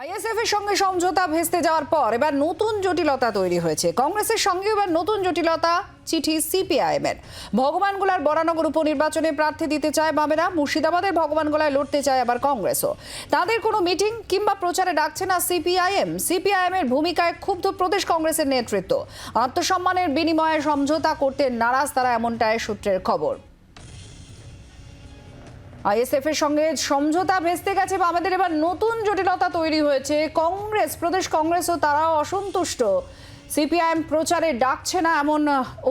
ISF এর সঙ্গে সমঝোতা ভেস্তে যাওয়ার পর এবার নতুন জটিলতা তৈরি হয়েছে। কংগ্রেসের সঙ্গে এবার নতুন জটিলতা, চিঠি সিপিআইএম এর ভগবানগোলার বরানগর উপনির্বাচনে প্রার্থী দিতে চায় বামেরা, মুর্শিদাবাদের ভগবানগোলায় লড়তে চায় আবার কংগ্রেসও। তাদের কোনো মিটিং কিংবা প্রচারে ডাকছে না সিপিআইএম। সিপিআইএম এর ভূমিকায় ক্ষুব্ধ প্রদেশ কংগ্রেসের নেতৃত্ব। আত্মসম্মানের বিনিময়ে সমঝোতা করতে নারাজ তারা এমনটাই সূত্রের খবর। আইএসএফ এর সঙ্গে সমঝোতা ভেস্তে গেছে বা আমাদের এবার নতুন জটিলতা তৈরি হয়েছে। কংগ্রেস, প্রদেশ কংগ্রেসও তারাও অসন্তুষ্ট। সিপিআইএম প্রচারে ডাকছে না এমন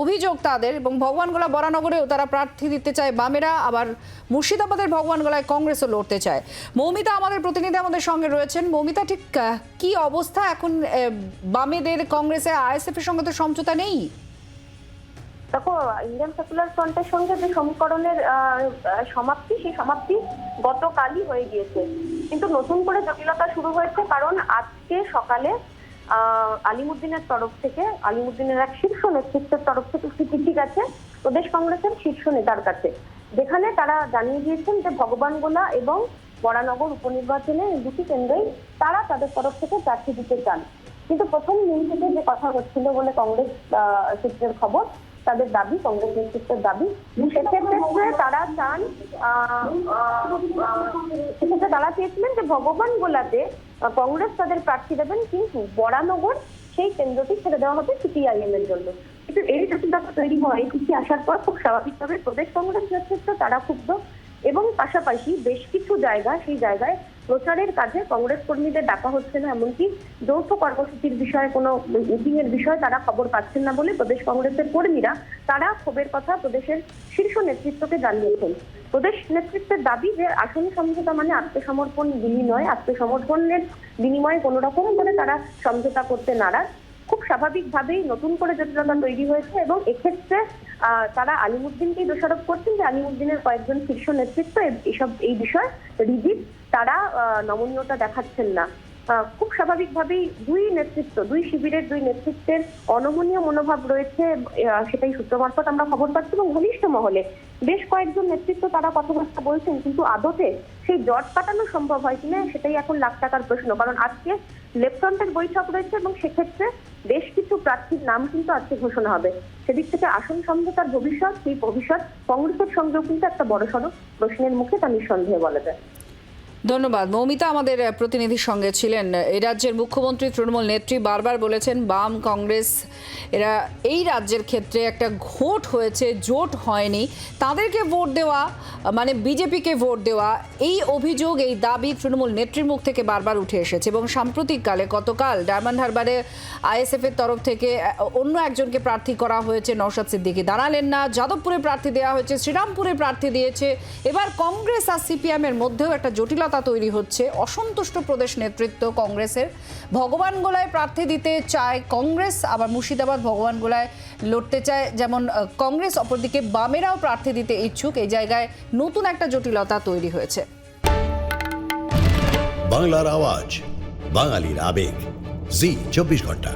অভিযোগ তাদের এবং ভগবানগোলা বরানগরেও তারা প্রার্থী দিতে চায় বামেরা, আবার মুর্শিদাবাদের ভগবানগোলায় কংগ্রেসও লড়তে চায়। মৌমিতা আমাদের প্রতিনিধি আমাদের সঙ্গে রয়েছেন। মৌমিতা, ঠিক কি অবস্থা? এখন বামেদের কংগ্রেসে আইএসএফ এর সঙ্গে তো সমঝোতা নেই। দেখো, ইন্ডিয়ান সেকুলার ফ্রন্টের সঙ্গে যে সমীকরণের সমাপ্তি, সেই সমাপ্তি গতকালই হয়ে গিয়েছে। কিন্তু নতুন করে জটিলতা শুরু হয়েছে কারণ আজকে সকালে আলিমুদ্দিনের তরফ থেকে, আলিমুদ্দিনের এক শীর্ষ নেতৃত্বের তরফ থেকে একটি চিঠি গেছে প্রদেশ কংগ্রেসের শীর্ষ নেতার কাছে। যেখানে তারা জানিয়ে দিয়েছেন যে ভগবানগোলা এবং বরানগর উপনির্বাচনে দুটি কেন্দ্রেই তারা তাদের তরফ থেকে প্রার্থী দিতে চান। কিন্তু প্রথম দিন থেকে যে কথা হচ্ছিল বলে কংগ্রেস সূত্রের খবর তাদের দাবি, কংগ্রেস নেতৃত্বের দাবি। সেক্ষেত্রে তারা চান সেক্ষেত্রে তারা চেয়েছিলেন যে ভগবান গোলাতে কংগ্রেস তাদের প্রার্থী দেবেন, কিন্তু বরানগর সেই কেন্দ্রটি ছেড়ে দেওয়া হবে সিপিআইএম এর জন্য। কিন্তু এই জটিলতা তৈরি হয় চিঠি আসার পর খুব স্বাভাবিকভাবে প্রদেশ কংগ্রেস নেতৃত্ব তারা ক্ষুব্ধ। এবং পাশাপাশি বেশ কিছু জায়গা, সেই জায়গায় প্রচারের কাজে কংগ্রেস কর্মীদের ডাকা হচ্ছে না, এমনকি যৌথ কর্মসূচির বিষয়ে কোনো মিটিং এর বিষয়ে তারা খবর পাচ্ছেন না বলে প্রদেশ কংগ্রেসের কর্মীরা, তারা ক্ষোভের কথা প্রদেশের শীর্ষ নেতৃত্বকে জানিয়েছেন। প্রদেশ নেতৃত্বের দাবি যে আসন সমঝোতা মানে আত্মসমর্পণ বিনিময়, আত্মসমর্পণের বিনিময়ে কোনো রকম করে তারা সমঝোতা করতে নারাজ। স্বাভাবিকভাবেই নতুন করে জটিলতা তৈরি হয়েছে এবং এক্ষেত্রে তারা আলিমুদ্দিনকেই দোষারোপ করছেন যে আলিমুদ্দিনের কয়েকজন শীর্ষ নেতৃত্ব এসব, এই বিষয়ে রিজিট তারা নমনীয়তা দেখাচ্ছেন না। খুব স্বাভাবিকভাবেই দুই নেতৃত্ব, দুই শিবিরের দুই নেতৃত্বের অনমনীয় মনোভাব রয়েছে সেটাই সূত্র মারফত আমরা খবর পাচ্ছি এবং ঘনিষ্ঠ মহলে বেশ কয়েকজন নেতৃত্ব তারা কথাবার্তা বলছেন, কিন্তু আদতে সেই জট কাটানো সম্ভব হয় কিনা সেটাই এখন লাখ টাকার প্রশ্ন। কারণ আজকে লেফট্রন্টের বৈঠক রয়েছে এবং সেক্ষেত্রে বেশ কিছু প্রার্থীর নাম কিন্তু আজকে ঘোষণা হবে। সেদিক থেকে আসন সমঝোতার ভবিষ্যৎ, সেই ভবিষ্যৎ কংগ্রেসের সঙ্গেও কিন্তু একটা বড়সড় প্রশ্নের মুখে তা নিঃসন্দেহে বলা যায়। ধন্যবাদ। মৌমিতা আমাদের প্রতিনিধির সঙ্গে ছিলেন। এই রাজ্যের মুখ্যমন্ত্রী তৃণমূল নেত্রী বারবার বলেছেন, বাম কংগ্রেস, এরা এই রাজ্যের ক্ষেত্রে একটা ঘোট হয়েছে, জোট হয়নি। তাদেরকে ভোট দেওয়া মানে বিজেপিকে ভোট দেওয়া, এই অভিযোগ, এই দাবি তৃণমূল নেত্রীর মুখ থেকে বারবার উঠে এসেছে এবং সাম্প্রতিককালে গতকাল ডায়মন্ড হারবারে আইএসএফ এর তরফ থেকে অন্য একজনকে প্রার্থী করা হয়েছে নৌশাদ সিদ্দিকি। দাঁড়ালেন না, যাদবপুরে প্রার্থী দেওয়া হয়েছে, শ্রীরামপুরে প্রার্থী দিয়েছে। এবার কংগ্রেস আর সিপিএম এর মধ্যেও একটা জটিলতা তৈরি হচ্ছে। অসন্তুষ্ট প্রদেশ নেতৃত্ব কংগ্রেসের। ভগবানগোলায় প্রার্থী দিতে চায় কংগ্রেস, আবার মুর্শিদাবাদ ভগবান গোলায় লড়তে চায়। যেমন কংগ্রেস অপরদিকে বামেরাও প্রার্থী দিতে ইচ্ছুক। এই জায়গায় নতুন একটা জটিলতা তৈরি হয়েছে। বাংলার আওয়াজ বাঙালির আবেগ। জি চব্বিশ ঘণ্টা।